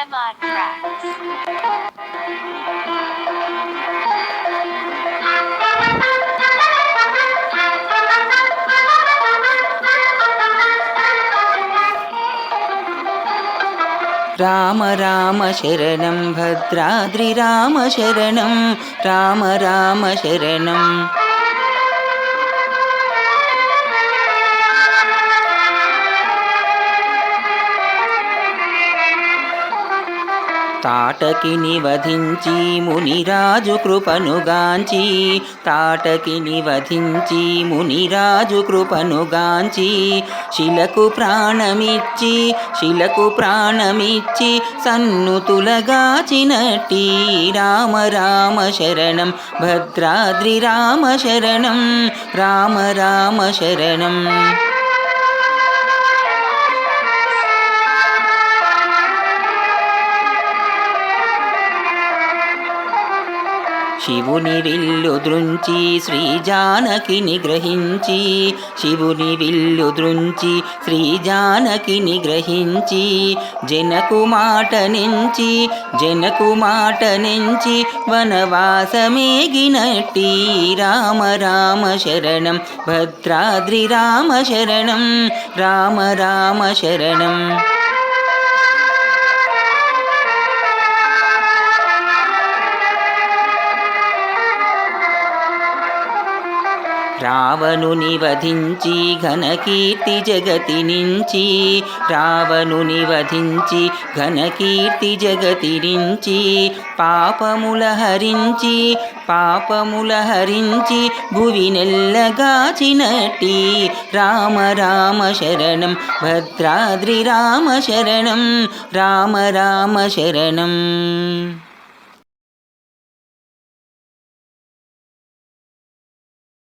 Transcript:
Mod Tracks. Rama Rama శరణం భద్రాద్రి రామ శరణం రామ రామ శరణం తాటకిని వధించి మునిరాజు కృపనుగాంచి తాటకిని వధించి మునిరాజు కృపనుగాంచి శిలకు ప్రాణమిచ్చి శిలకు ప్రాణమిచ్చి సన్నుతులగాచినట్టి రామ రామ శరణం భద్రాద్రి రామ శరణం రామ రామ శరణం. శివుని విల్లు దృంచి శ్రీ జానకిని గ్రహించి శివుని విల్లు దృంచి శ్రీ జానకిని గ్రహించి జనకు మాట నెంచి జనకు మాట నెంచి వనవాసమేగినట్టి రామ రామ శరణం భద్రాద్రి రామ శరణం రామ రామ శరణం. రావణుని వధించి ఘనకీర్తి జగతి నుంచి రావణుని వధించి ఘనకీర్తి జగతి నుంచి పాపముల హరించి పాపముల హరించి భువి నెల్లగాచినట్టి రామ రామ శరణం భద్రాద్రి రామ శరణం రామ రామ శరణం.